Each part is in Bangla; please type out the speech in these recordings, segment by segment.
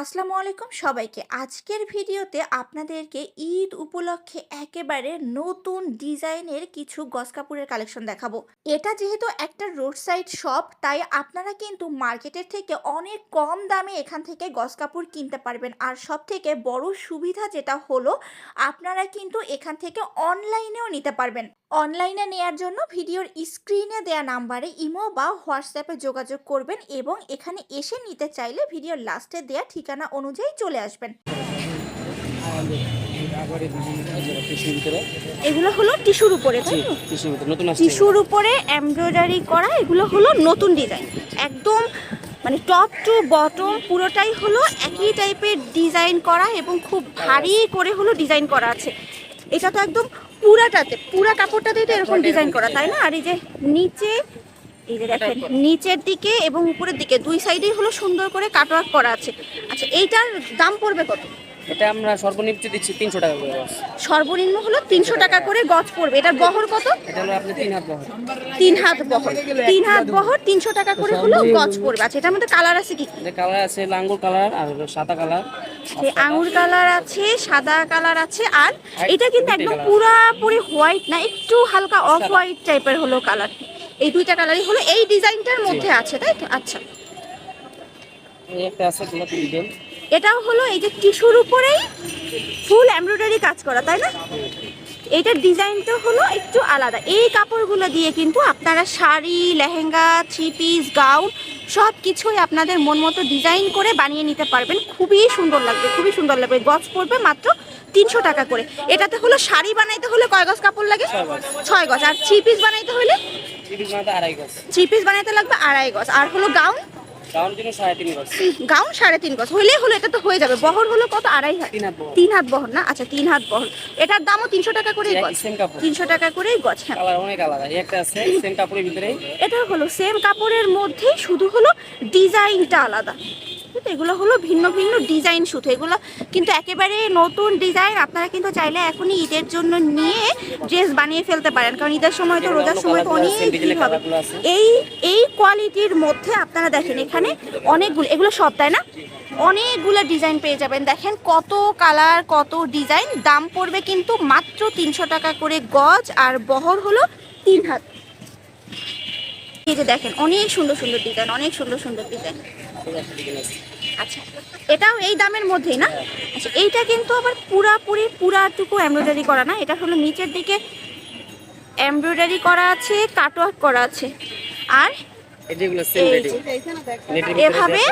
আসসালামু আলাইকুম সবাইকে। আজকের ভিডিওতে আপনাদেরকে ঈদ উপলক্ষে একেবারে নতুন ডিজাইনের কিছু গস কাপড়ের কালেকশন দেখাবো। এটা যেহেতু একটা রোড সাইড শপ, তাই আপনারা কিন্তু মার্কেটের থেকে অনেক কম দামে এখান থেকে গস কাপড় কিনতে পারবেন। আর সব থেকে বড় সুবিধা যেটা হলো, আপনারা কিন্তু এখান থেকে অনলাইনেও নিতে পারবেন। অনলাইনে নেয়ার জন্য ভিডিওর স্ক্রিনে দেয়া নাম্বারে ইমো বা হোয়াটসঅ্যাপে যোগাযোগ করবেন এবং এখানে এসে নিতে চাইলে ভিডিওর লাস্টে দেয়া ঠিকানা অনুযায়ী চলে আসবেন। এগুলো হলো টিস্যুর উপরে টিস্যুর উপরে এমব্রয়ডারি করা এগুলো হলো নতুন ডিজাইন। একদম মানে টপ টু বটম পুরোটাই হলো একই টাইপের ডিজাইন করা এবং খুব ভারী করে হলো ডিজাইন করা আছে। এটা তো একদম পুরাটাতে পুরা কাপড়টাতেই তো এরকম ডিজাইন করা তাই না? আর এই যে নিচে এই যে দেখেন নিচের দিকে এবং উপরের দিকে দুই সাইডেই হলো সুন্দর করে কাটওয়ার্ক করা আছে। আচ্ছা এইটার দাম পড়বে কত? এটা আমরা সর্বনিম্ন দিচ্ছি তিনশো টাকা করে সর্বনিম্ন হলো তিনশো টাকা করে গজ পড়বে। এটার বহর কত? এটা হলো আপনি তিন হাত বহর। তিন হাত বহর। তিন হাত বহর তিনশো টাকা করে হলো গজ পড়বে। আচ্ছা এটার মধ্যে কালার আছে কি কালার আছে লাঙ্গুর কালার আর সাদা কালার। যে আঙুর কালার আছে সাদা কালার আছে আর এটা কিন্তু একদম পুরাপুরি হোয়াইট না একটু হালকা অফ হোয়াইট টাইপের হলো কালার। এই দুইটা কালারই হলো। এই ডিজাইনটার মধ্যে আছে তাই তো? আচ্ছা। এই একটা আছে গোলাপি ডিজাইন এটাও হলো এই যে টিস্যুর উপরেই ফুল এমব্রয়ডারি কাজ করা তাই না? এইটার ডিজাইনটা হলো একটু আলাদা। এই কাপড়গুলো দিয়ে কিন্তু আপনারা sari lehenga three piece gown সব কিছুই আপনাদের মন মতো ডিজাইন করে বানিয়ে নিতে পারবেন। খুবই সুন্দর লাগবে খুবই সুন্দর লাগবে। গজ পড়বে মাত্র তিনশো টাকা করে। এটাতে হলো শাড়ি বানাইতে হলে কয় গজ কাপড় লাগে? ছয় গজ। আর থ্রি পিস বানাইতে হলে? থ্রি পিস বানাইতে লাগবে আড়াই গজ। আর হলো গাউন গাউন সাড়ে তিন গজ হইলেই হলো এটা তো হয়ে যাবে। বহর হলো কত? আড়াই হাত তিন হাত বহর না? আচ্ছা তিন হাত বহর। এটার দামও তিনশো টাকা করে একই গজ তিনশো টাকা করে গজ হ্যাঁ। অনেক আলাদা। একটা আছে সেম কাপড়ের ভিতরে এটা হলো সেম কাপড়ের মধ্যেই শুধু হলো ডিজাইনটা আলাদা। কিন্তু এগুলো হলো ভিন্ন ভিন্ন ডিজাইন শুধু। এগুলো কিন্তু একেবারে নতুন ডিজাইন। আপনারা কিন্তু চাইলে এখনই ঈদের জন্য নিয়ে ড্রেস বানিয়ে ফেলতে পারেন। কারণ ঈদের সময় তো রোজার সময় তো অনেক ভিড় হবে। এই এই কোয়ালিটির মধ্যে আপনারা দেখেন এখানে অনেকগুলো এগুলো সব তাই না? অনেকগুলো ডিজাইন পেয়ে যাবেন। দেখেন কত কালার কত ডিজাইন। দাম পড়বে কিন্তু মাত্র তিনশো টাকা করে গজ আর বহর হলো তিন হাত। এই যে দেখেন অনেক সুন্দর সুন্দর ডিজাইন অনেক সুন্দর সুন্দর ডিজাইন। আচ্ছা এটাও এই দামের মধ্যেই না? আচ্ছা এইটা কিন্তু আবার পুরাপুরি পুরাটুকু এমব্রয়ডারি করা না? এটা হলো নিচের দিকে এমব্রয়ডারি করা আছে কাটওয়ার্ক করা আছে। আর এভাবে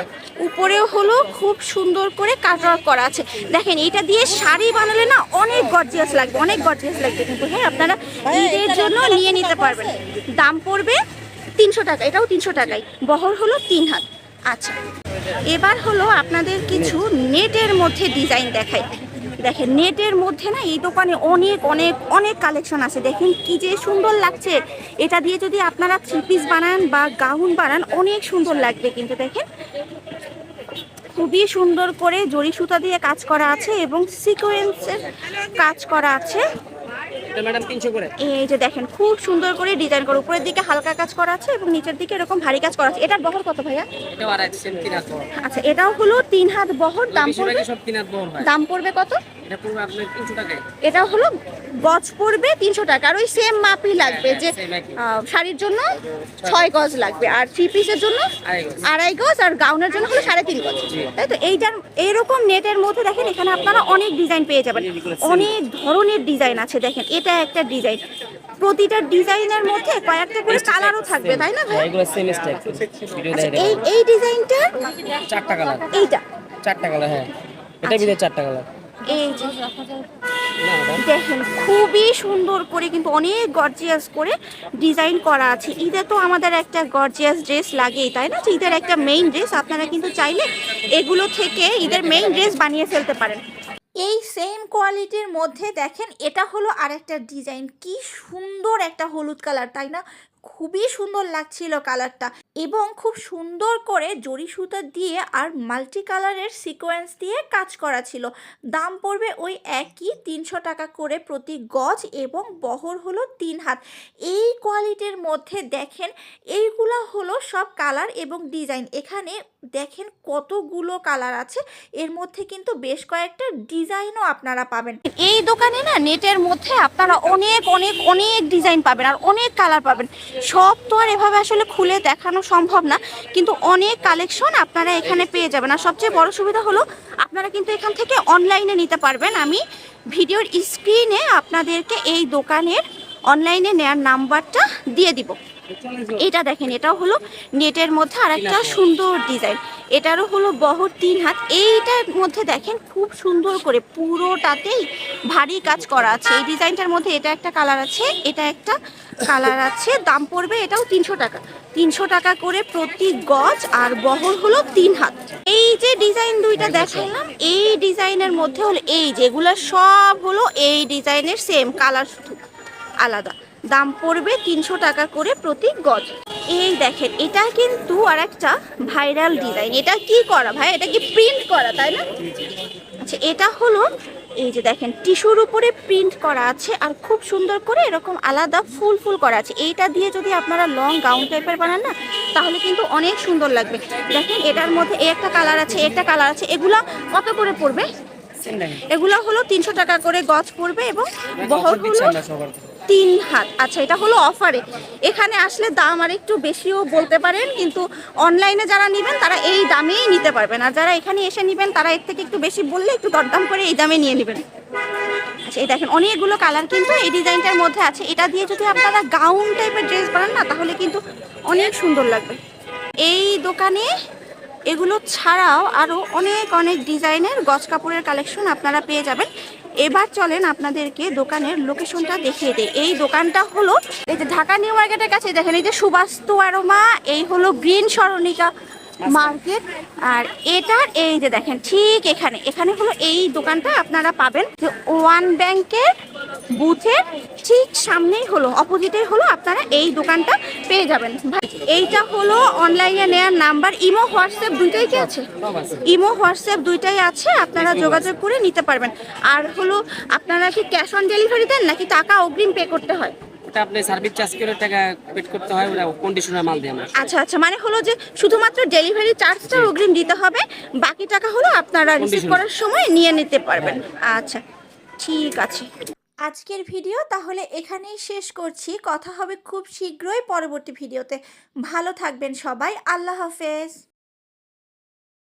উপরেও হলো খুব সুন্দর করে কাটওয়ার্ক করা আছে। দেখেন এটা দিয়ে শাড়ি বানালে না অনেক গর্জিয়াস লাগবে অনেক গর্জিয়াস লাগবে কিন্তু। হ্যাঁ আপনারা ঈদের জন্য নিয়ে নিতে পারবেন। দাম পড়বে তিনশো টাকা এটাও তিনশো টাকাই বহর হলো তিন হাত। আচ্ছা এবার হলো আপনাদের কিছু নেটের মধ্যে ডিজাইন দেখাই। দেখেন, নেটের মধ্যে না এই দোকানে অনেক অনেক অনেক কালেকশন আছে। দেখেন কি যে সুন্দর লাগছে। এটা দিয়ে যদি আপনারা থ্রি পিস বানান বা গাউন বানান, অনেক সুন্দর লাগবে কিন্তু দেখেন। খুবই সুন্দর করে জড়ি সুতা দিয়ে কাজ করা আছে এবং সিকোয়েন্সের কাজ করা আছে। এটা ম্যাডাম তিনশো করে। এই যে দেখেন খুব সুন্দর করে ডিজাইন করা। উপরের দিকে হালকা কাজ করা আছে এবং নিচের দিকে এরকম ভারী কাজ করা আছে। এটার বহর কত ভাইয়া? হাত আচ্ছা এটাও হলো তিন হাত বহর। দাম পড়বে? সব তিন হাত বহর হয়। দাম পড়বে কত? এটা পড়বে আপনার তিনশো টাকায়। এটা হলো গজ পড়বে তিনশো টাকা। আর ওই সেম মাপই লাগবে যে same একই। আহ, শাড়ির জন্য ছয় গজ লাগবে। আর থ্রি পিসের জন্য আড়াই গজ। আর গাউনের জন্য হলো সাড়ে তিন গজ। তাই তো? এইটার এইরকম নেটের মধ্যে দেখেন এখানে আপনারা অনেক ডিজাইন পেয়ে যাবেন। অনেক ধরনের ডিজাইন আছে। দেখেন এটা একটা ডিজাইন প্রতিটা ডিজাইনের মধ্যে কয়েকটা করে কালারও থাকবে তাই না ভাই? হ্যাঁ, এগুলো সেম আচ্ছা, দেয় এই এই ডিজাইনটা চারটা কালার এইটা। চারটা কালার হ্যাঁ। এটা ভিতরে চারটা কালার এই দেখেন খুবই সুন্দর করে কিন্তু অনেক গর্জিয়াস করে ডিজাইন করা আছে। ঈদে তো আমাদের একটা গর্জিয়াস ড্রেস লাগেই তাই না? ঈদের একটা মেইন ড্রেস আপনারা কিন্তু চাইলে এগুলো থেকে ঈদের মেইন ড্রেস বানিয়ে ফেলতে পারেন। এই সেম কোয়ালিটির মধ্যে দেখেন, এটা হলো আরেকটা ডিজাইন কি সুন্দর একটা হলুদ কালার তাই না? খুবই সুন্দর লাগছিল কালারটা এবং খুব সুন্দর করে জড়ি সুতা দিয়ে আর মাল্টি কালারের সিকোয়েন্স দিয়ে কাজ করা ছিল। দাম পড়বে ওই একই তিনশো টাকা করে প্রতি গজ এবং বহর হলো তিন হাত। এই কোয়ালিটির মধ্যে দেখেন এইগুলা হলো সব কালার এবং ডিজাইন। এখানে দেখেন কতগুলো কালার আছে। এর মধ্যে কিন্তু বেশ কয়েকটা ডিজাইনও আপনারা পাবেন। এই দোকানে না নেটের মধ্যে আপনারা অনেক অনেক অনেক ডিজাইন পাবেন আর অনেক কালার পাবেন। সব তো আর এভাবে আসলে খুলে দেখানো সম্ভব না, কিন্তু অনেক কালেকশন আপনারা এখানে পেয়ে যাবেন। আর সবচেয়ে বড় সুবিধা হলো, আপনারা কিন্তু এখান থেকে অনলাইনে নিতে পারবেন। আমি ভিডিওর স্ক্রিনে আপনাদেরকে এই দোকানের অনলাইনে নেয়ার নাম্বারটা দিয়ে দিব। এটা দেখেন, এটাও হলো নেটের মধ্যে আর একটা সুন্দর ডিজাইন এটারও হলো বহর তিন হাত। এইটার মধ্যে দেখেন খুব সুন্দর করে পুরোটাতেই ভারী কাজ করা আছে। এই ডিজাইনটার মধ্যে এটা একটা কালার আছে এটা একটা কালার আছে। দাম পড়বে এটাও তিনশো টাকা। তিনশো টাকা করে প্রতি গজ আর বহর হলো তিন হাত। এই যে ডিজাইন দুইটা দেখালাম এই ডিজাইনের মধ্যে হলো এই যেগুলো সব হলো এই ডিজাইনের সেম কালার শুধু আলাদা। দাম পড়বে তিনশো টাকা করে প্রতি গজ। এই দেখেন এটা কিন্তু আর একটা ভাইরাল ডিজাইন। এটা কি করা ভাই? এটা কি প্রিন্ট করা তাই না? আচ্ছা এটা হলো এই যে দেখেন টিস্যুর উপরে প্রিন্ট করা আছে আর খুব সুন্দর করে এরকম আলাদা ফুল ফুল করা আছে। এইটা দিয়ে যদি আপনারা লং গাউন টাইপের বানান না তাহলে কিন্তু অনেক সুন্দর লাগবে। দেখেন এটার মধ্যে এই একটা কালার আছে একটা কালার আছে এগুলা কত করে পড়বে? এগুলো হলো তিনশো টাকা করে গজ পড়বে এবং বহর দিচ্ছি হলো আমরা সবার তিন হাত। আচ্ছা এটা হলো অফারে এখানে আসলে দাম আর একটু বেশিও বলতে পারেন, কিন্তু অনলাইনে যারা নেবেন, তারা এই দামেই নিতে পারবেন। আর যারা এখানে এসে নেবেন, তারা এর থেকে একটু বেশি বললে একটু দরদাম করে এই দামে নিয়ে নেবেন। আচ্ছা এই দেখেন, অনেকগুলো কালার কিন্তু এই ডিজাইনটার মধ্যে আছে। এটা দিয়ে যদি আপনারা গাউন টাইপের ড্রেস বানান না, তাহলে কিন্তু অনেক সুন্দর লাগবে। এই দোকানে এগুলো ছাড়াও আরও অনেক অনেক ডিজাইনের গজ কাপড়ের কালেকশন আপনারা পেয়ে যাবেন। এবার চলেন আপনাদেরকে দোকানের লোকেশনটা দেখিয়ে দেয় এই দোকানটা হলো এই যে ঢাকা নিউ মার্কেটের কাছে, দেখেন এই যে সুবাস্তু আরোমা, এই হলো গ্রিন সরণিকা মার্কেট। আর এটার এই যে দেখেন, ঠিক এখানে এখানে হলো এই দোকানটা আপনারা পাবেন যে ওয়ান ব্যাংকের বুথের ঠিক সামনেই হলো অপোজিটেই হলো আপনারা এই দোকানটা পেয়ে যাবেন। ভাই এইটা হলো অনলাইনে নেওয়ার নাম্বার। ইমো হোয়াটসঅ্যাপ দুইটাই কি আছে? ইমো হোয়াটসঅ্যাপ দুইটাই আছে আপনারা যোগাযোগ করে নিতে পারবেন। আর হলো আপনারা কি ক্যাশ অন ডেলিভারি দেন নাকি টাকা অগ্রিম পে করতে হয়? ওটা আপনি সার্ভিস চার্জ করে টাকা পেড করতে হয় ওটা কন্ডিশনার মাল দিই আমরা আচ্ছা আচ্ছা মানে হলো যে শুধুমাত্র ডেলিভারি চার্জটা অগ্রিম দিতে হবে বাকি টাকা হলো আপনারা রিসিভ করার সময় নিয়ে নিতে পারবেন। আচ্ছা ঠিক আছে। আজকের ভিডিও, তাহলে এখানেই শেষ করছি। কথা হবে খুব শীঘ্রই পরবর্তী ভিডিওতে। ভালো থাকবেন সবাই। আল্লাহ হাফেজ।